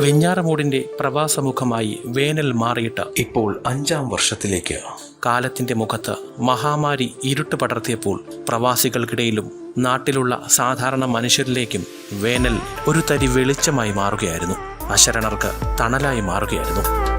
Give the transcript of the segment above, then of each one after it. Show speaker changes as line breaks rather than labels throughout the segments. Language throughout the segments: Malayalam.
വെഞ്ഞാറമൂടിന്റെ പ്രവാസമുഖമായി വേനൽ മാറിയിട്ട് ഇപ്പോൾ അഞ്ചാം വർഷത്തിലേക്ക്. കാലത്തിന്റെ മുഖത്ത് മഹാമാരി ഇരുട്ട് പടർത്തിയപ്പോൾ പ്രവാസികൾക്കിടയിലും നാട്ടിലുള്ള സാധാരണ മനുഷ്യരിലേക്കും വേനൽ ഒരു തരി വെളിച്ചമായി മാറുകയായിരുന്നു. അശരണർക്ക് തണലായി മാറുകയായിരുന്നു.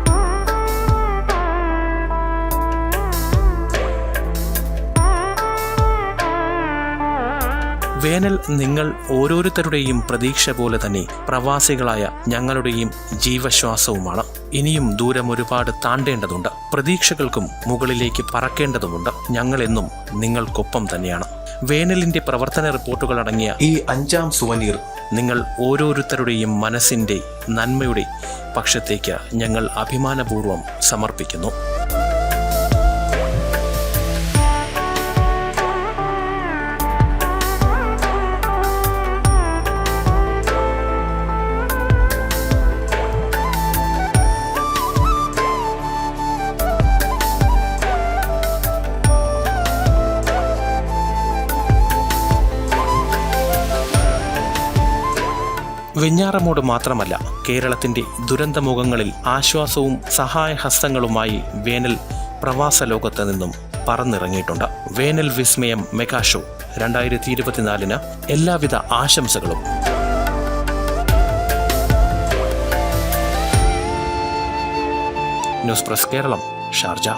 വേനൽ നിങ്ങൾ ഓരോരുത്തരുടെയും പ്രതീക്ഷ പോലെ തന്നെ പ്രവാസികളായ ഞങ്ങളുടെയും ജീവശ്വാസവുമാണ്. ഇനിയും ദൂരം ഒരുപാട് താണ്ടേണ്ടതുണ്ട്. പ്രതീക്ഷകൾക്കും മുകളിലേക്ക് പറക്കേണ്ടതുമുണ്ട്. ഞങ്ങളെന്നും നിങ്ങൾക്കൊപ്പം തന്നെയാണ്. വേനലിന്റെ പ്രവർത്തന റിപ്പോർട്ടുകൾ അടങ്ങിയ ഈ അഞ്ചാം സുവനീർ നിങ്ങൾ ഓരോരുത്തരുടെയും മനസ്സിന്റെ നന്മയുടെ പക്ഷത്തേക്ക് ഞങ്ങൾ അഭിമാനപൂർവം സമർപ്പിക്കുന്നു. വെഞ്ഞാറമൂട് മാത്രമല്ല കേരളത്തിന്റെ ദുരന്തമുഖങ്ങളിൽ ആശ്വാസവും സഹായഹസ്തങ്ങളുമായി വേനൽ പ്രവാസ ലോകത്ത് നിന്നും പറന്നിറങ്ങിയിട്ടുണ്ട്. വേനൽ വിസ്മയം മെഗാ ഷോ രണ്ടായിരത്തി ഇരുപത്തിനാലിന് എല്ലാവിധ ആശംസകളും. News press Keralam Sharjah.